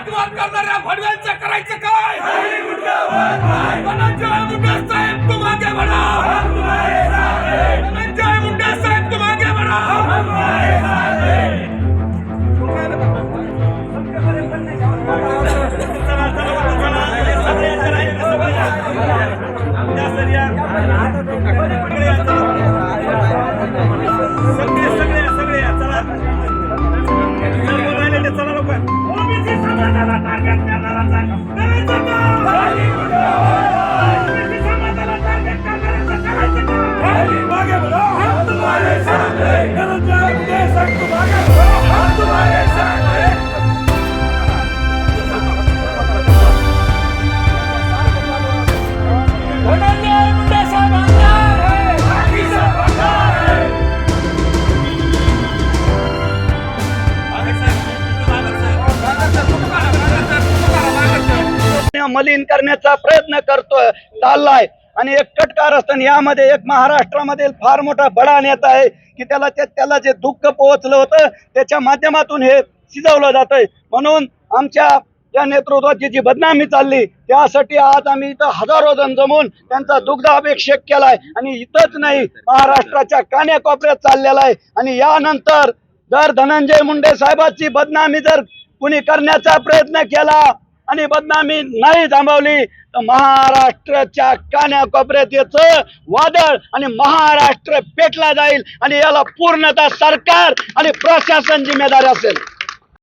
जातीवाद करणाऱ्या भडव्यांचं करायचं काय? धनंजय मुंडे साहेब धनंजय मुंडे साहेब टार्गेट करणारा करायचं का समाजाला टार्गेट करणाऱ्याचं करायचं मागे बढो हम तुम्हारे साथ हैं धनंजय मुंडे साहेब तुम हम तुम्हारे साथ हैं धनंजय मुंडे मलिन करण्याचा प्रयत्न करतोय चाललाय. आणि एक कटकार असताना यामध्ये एक महाराष्ट्रामध्ये फार मोठा बडा नेता आहे की त्याला ते त्याला जे दुःख पोहोचलं होतं त्याच्या माध्यमातून हे शिजवलं जातंय. म्हणून आमच्या या नेतृत्वाची जी बदनामी चालली त्यासाठी आज आम्ही इथं हजारो जण जमून त्यांचा दुग्धाभिषेक केलाय. आणि इथंच नाही महाराष्ट्राच्या कान्याकोपऱ्यात चाललेला आहे. आणि यानंतर जर धनंजय मुंडे साहेबांची बदनामी जर कुणी करण्याचा प्रयत्न केला आणि बदनामी नाही थांबवली तर महाराष्ट्राच्या कान्याकोपऱ्यात याचं वादळ आणि महाराष्ट्र पेटला जाईल आणि याला पूर्णतः सरकार आणि प्रशासन जिम्मेदार असेल.